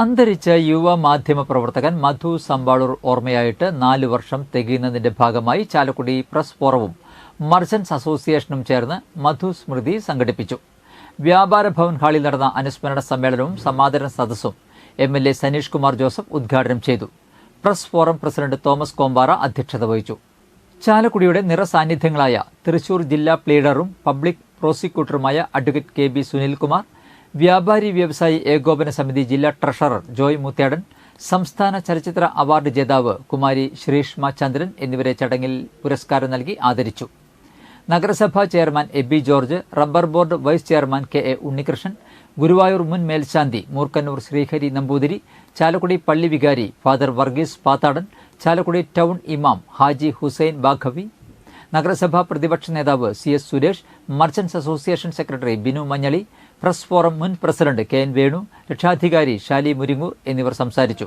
അന്തരിച്ച യുവ മാധ്യമ പ്രവർത്തകൻ മധു സമ്പാളൂർ ഓർമ്മയായിട്ട് നാല് വർഷം തികയുന്നതിന്റെ ഭാഗമായി ചാലക്കുടി പ്രസ് ഫോറവും മർച്ചൻസ് അസോസിയേഷനും ചേർന്ന് മധു സ്മൃതി സംഘടിപ്പിച്ചു. വ്യാപാര ഭവൻ ഹാളിൽ നടന്ന അനുസ്മരണ സമ്മേളനവും സമാദരണ സദസ്സും M L A Saneesh Kumar Joseph ഉദ്ഘാടനം ചെയ്തു. Press forum president Thomas Kompara അധ്യക്ഷത വഹിച്ചു. ചാലക്കുടിയുടെ നിറസാന്നിധ്യങ്ങളായ തൃശൂർ ജില്ലാ പ്ലീഡറും പബ്ലിക് പ്രോസിക്യൂട്ടറുമായ അഡ്വക്കേറ്റ് കെ ബി സുനിൽകുമാർ വ്യാപാരി വ്യവസായി ഏകോപന സമിതി ജില്ലാ ട്രഷറർ ജോയ് മുത്തേടൻ സംസ്ഥാന ചലച്ചിത്ര അവാർഡ് ജേതാവ് കുമാരി ശ്രീഷ്മ ചന്ദ്രൻ എന്നിവരെ ചടങ്ങിൽ പുരസ്കാരം നൽകി ആദരിച്ചു. നഗരസഭാ chairman A B George rubber board vice chairman K A Unnikrishnan Guruvayur മുൻ മേൽശാന്തി മൂർക്കന്നൂർ ശ്രീഹരി നമ്പൂതിരി ചാലക്കുടി പള്ളി വികാരി ഫാദർ വർഗീസ് പാത്താടൻ ചാലക്കുടി ടൗൺ ഇമാം ഹാജി ഹുസൈൻ ബാഖവി നഗരസഭാ പ്രതിപക്ഷ നേതാവ് C S Suresh merchants association secretary Binu Manjali press forum മുൻ പ്രസിഡന്റ് കെ എൻ വേണു രക്ഷാധികാരി ഷാലി മുരിങ്ങു എന്നിവർ സംസാരിച്ചു.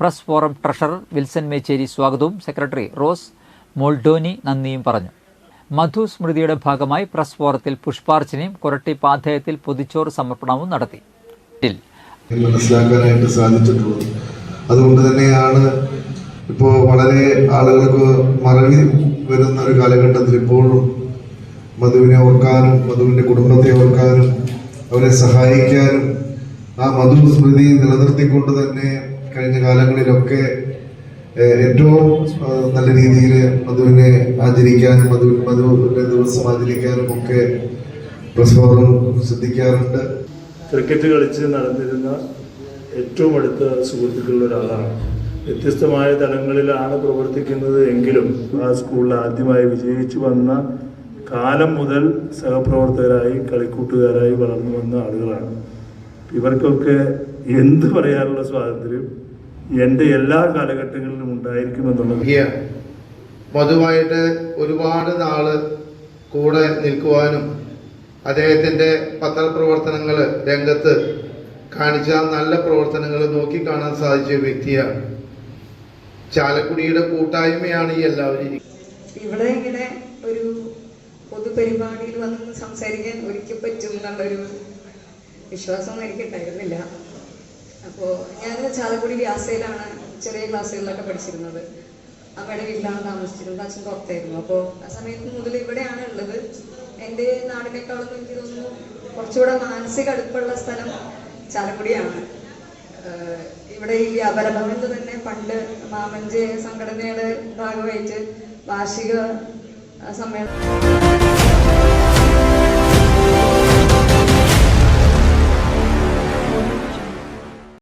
Press forum treasurer Wilson Mechery സ്വാഗതവും സെക്രട്ടറി റോസ് മോൾഡോനി നന്ദിയും പറഞ്ഞു. മധു സ്മൃതിയുടെ ഭാഗമായി പ്രസ് ഫോറത്തിൽ പുഷ്പാർച്ചനയും കുരട്ടി പാധേയത്തിൽ പൊതിച്ചോറ് സമർപ്പണവും നടത്തി. മനസ്സിലാക്കാനായിട്ട് സാധിച്ചിട്ടുള്ളത്. അതുകൊണ്ട് തന്നെയാണ് ഇപ്പോൾ വളരെ ആളുകൾക്ക് മറവി വരുന്ന ഒരു കാലഘട്ടത്തിൽ ഇപ്പോഴും മധുവിനെ ഓർക്കാനും മധുവിന്റെ കുടുംബത്തെ ഓർക്കാനും അവരെ സഹായിക്കാനും ആ മധുസ്മൃതി നിലനിർത്തിക്കൊണ്ട് തന്നെ കഴിഞ്ഞ കാലങ്ങളിലൊക്കെ ഏറ്റവും നല്ല രീതിയിൽ മധുവിനെ ആചരിക്കാനും മധു മധുവിന്റെ ദിവസം ആചരിക്കാനും ഒക്കെ പ്രസ്ഫോറം ശ്രദ്ധിക്കാറുണ്ട് ക്രിക്കറ്റ് കളിച്ച് നടന്നിരുന്ന ഏറ്റവും അടുത്ത സുഹൃത്തുക്കളിൽ ഒരാളാണ്. വ്യത്യസ്തമായ തലങ്ങളിലാണ് പ്രവർത്തിക്കുന്നത് എങ്കിലും ആ സ്കൂളിൽ ആദ്യമായി വിജയിച്ചു വന്ന കാലം മുതൽ സഹപ്രവർത്തകരായി കളിക്കൂട്ടുകാരായി വളർന്നു വന്ന ആളുകളാണ്. ഇവർക്കൊക്കെ എന്ത് പറയാനുള്ള സ്വാതന്ത്ര്യം എന്റെ എല്ലാ കാലഘട്ടങ്ങളിലും ഉണ്ടായിരിക്കുമെന്നുള്ളത് എന്നുള്ളത്. മധുവായിട്ട് ഒരുപാട് നാൾ കൂടെ നിൽക്കുവാനും അദ്ദേഹത്തിന്റെ പത്രപ്രവർത്തനങ്ങൾ രംഗത്ത് കാണിച്ച നല്ല പ്രവർത്തനങ്ങൾ നോക്കിക്കാണാൻ സാധിച്ച വ്യക്തിയാണ്. ചാലക്കുടിയുടെ കൂട്ടായ്മയാണ് ഈ എല്ലാവരും ഇവിടെ ഇങ്ങനെ ഒരു പൊതുപരിപാടിയിൽ വന്ന് സംസാരിക്കാൻ ഒരിക്കൽ പറ്റും എന്നുള്ളൊരു വിശ്വാസം എനിക്ക് ഉണ്ടായിരുന്നില്ല അപ്പോൾ ഞാൻ ചാലക്കുടി വ്യാസയിലാണ് ചെറിയ ക്ലാസ്സുകളിലൊക്കെ പഠിച്ചിരുന്നത്. അമ്മയുടെ വീട്ടിലാണ് താമസിച്ചിരുന്നത്. അച്ഛൻ പുറത്തായിരുന്നു. അപ്പോൾ ആ സമയത്ത് മുതൽ ഇവിടെയാണ് ഉള്ളത്. എന്റെ നാടിനേക്കാളും എനിക്ക് തോന്നുന്നു കുറച്ചുകൂടെ മാനസിക അടുപ്പുള്ള സ്ഥലം ചാലക്കുടിയാണ്. ഇവിടെ ഈ വ്യാപാര ഭവനിൽ തന്നെ പണ്ട് മാമഞ്ച് സംഘടനയുടെ ഭാഗമായിട്ട് വാർഷിക സമ്മേളനം